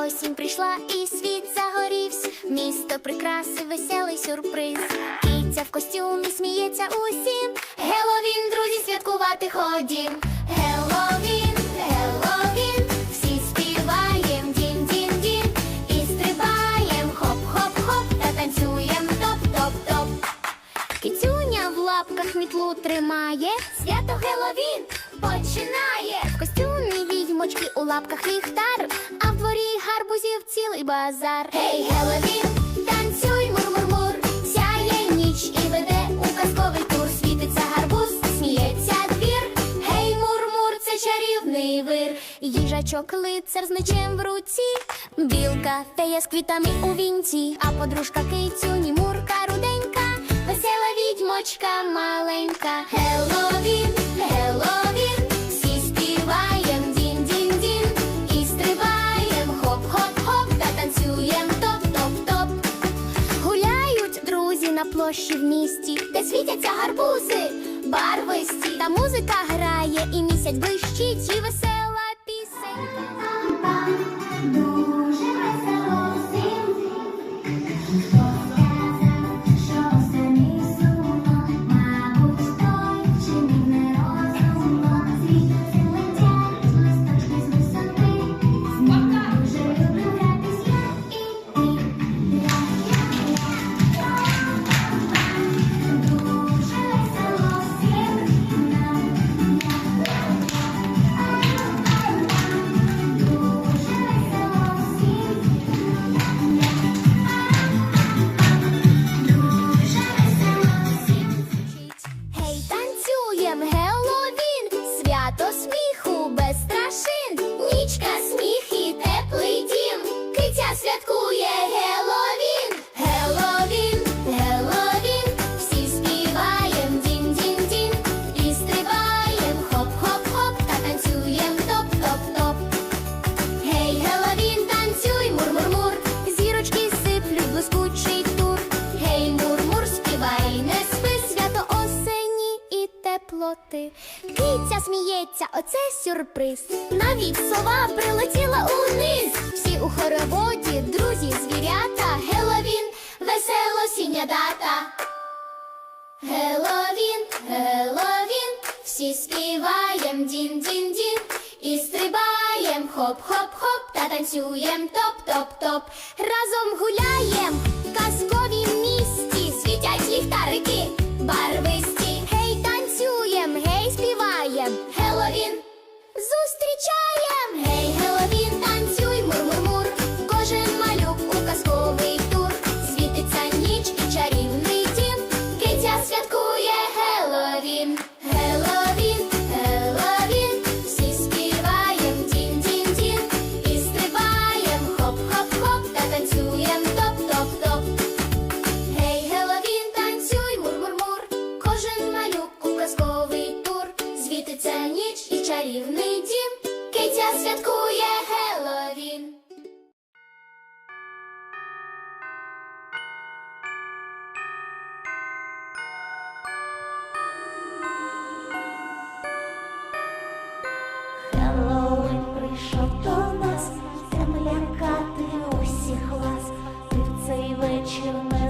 Осінь прийшла і світ загорівсь. Місто прикрасив веселий сюрприз. Кіця в костюмі сміється усім. Геловін, друзі, святкувати ходім. Геловін, Геловін, всі співаєм дін, дін, дін. І стрибаєм хоп-хоп-хоп та танцюєм топ-топ-топ. Кицюня в лапках мітлу тримає. Свято Геловін починає. В костюмі відьмочки у лапках ліхтар, а в дворі гарбузів цілий базар. Гей, Геловін, танцюй, мур-мур-мур, сяє ніч і веде у казковий тур. Світиться гарбуз, сміється двір. Гей, мур-мур, це чарівний вир. Їжачок лицар з мечем в руці. Білка фея з квітами у вінці, а подружка кицюні мурка руденька. Весела відьмочка маленька. Геловін, Геловін, друзі в місті, де світяться гарбузи, барвисті. Та музика грає, і місяць блищить, і весела дата. Геловін, Геловін, всі співаєм дін-дін-дін і стрибаєм хоп-хоп-хоп та танцюєм топ-топ-топ. Разом гуляєм в казковім місті, світять ліхтарики барвисті. you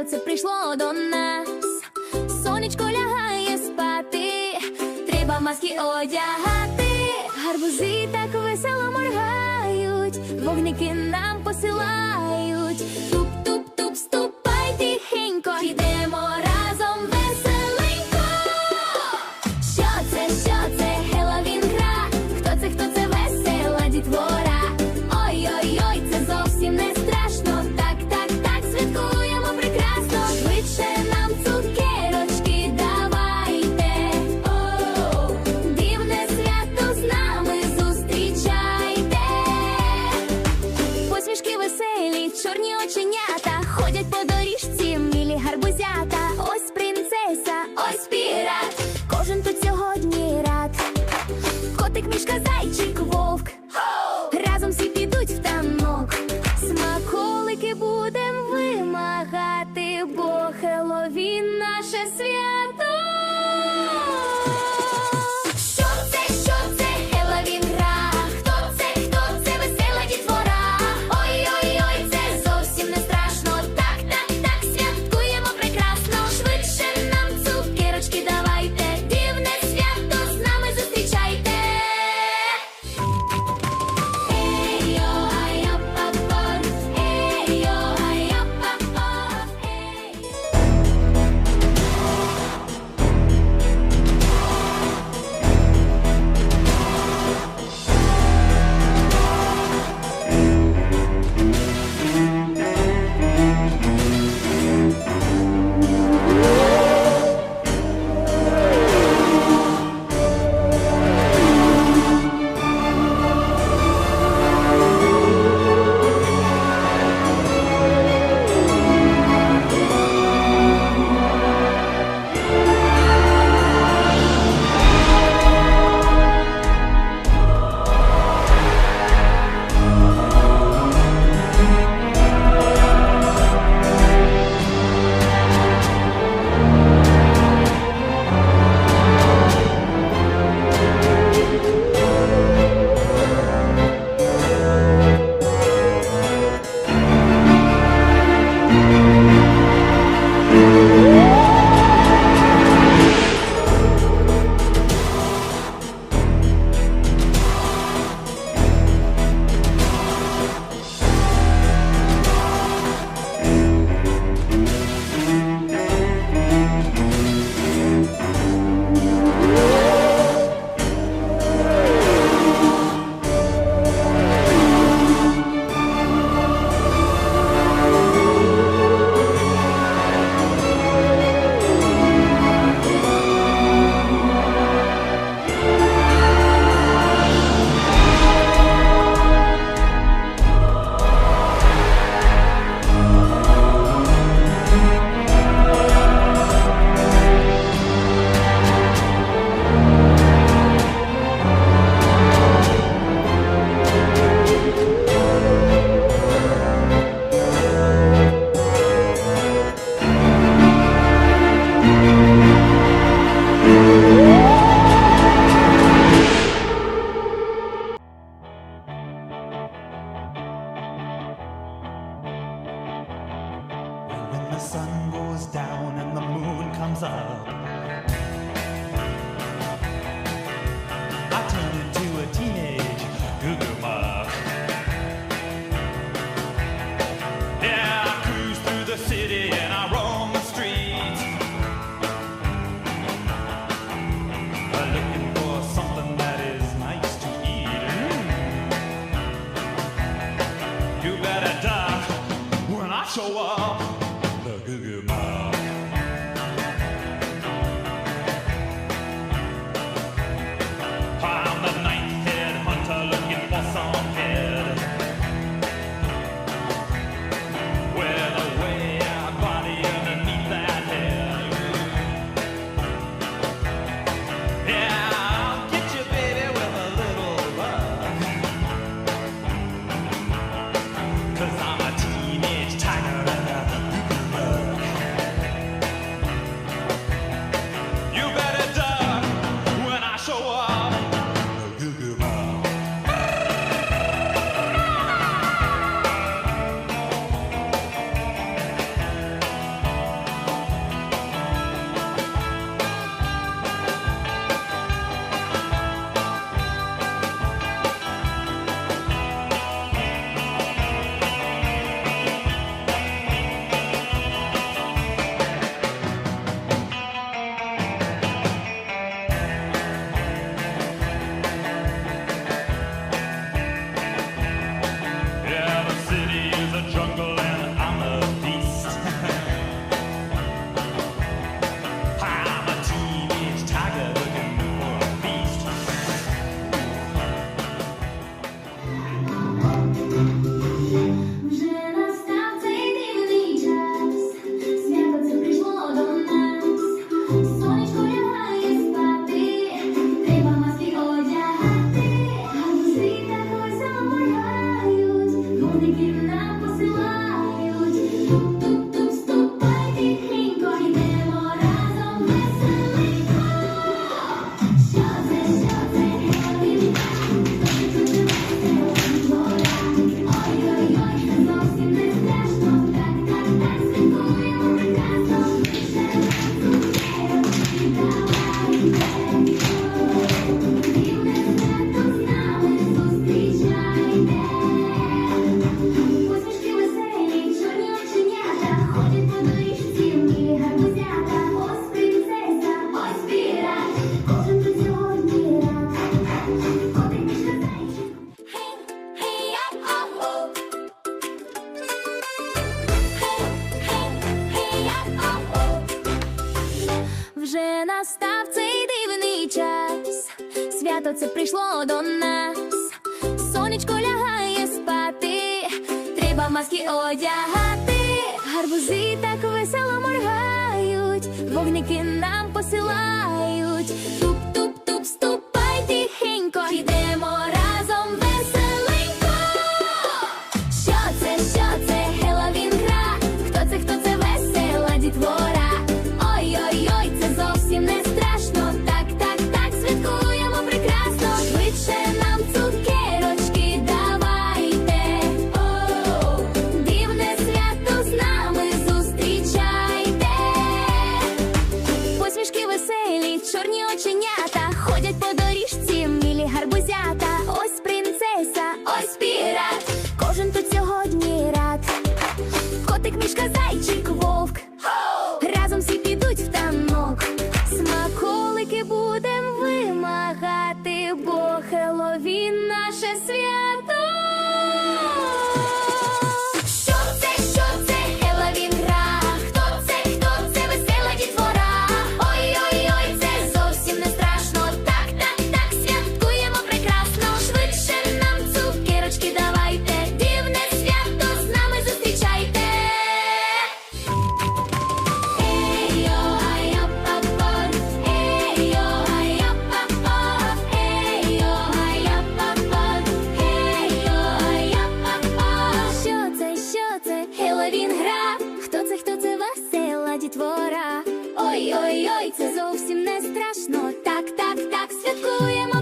свято це прийшло до нас. Сонечко лягає спати, треба маски одягати, гарбузи так весело моргають, вогники на. треба маски одягати, гарбузи так весело моргають, вогники нам посилають. дітвора. Ой ой ой, це зовсім не страшно. Так, так, так, святкуємо.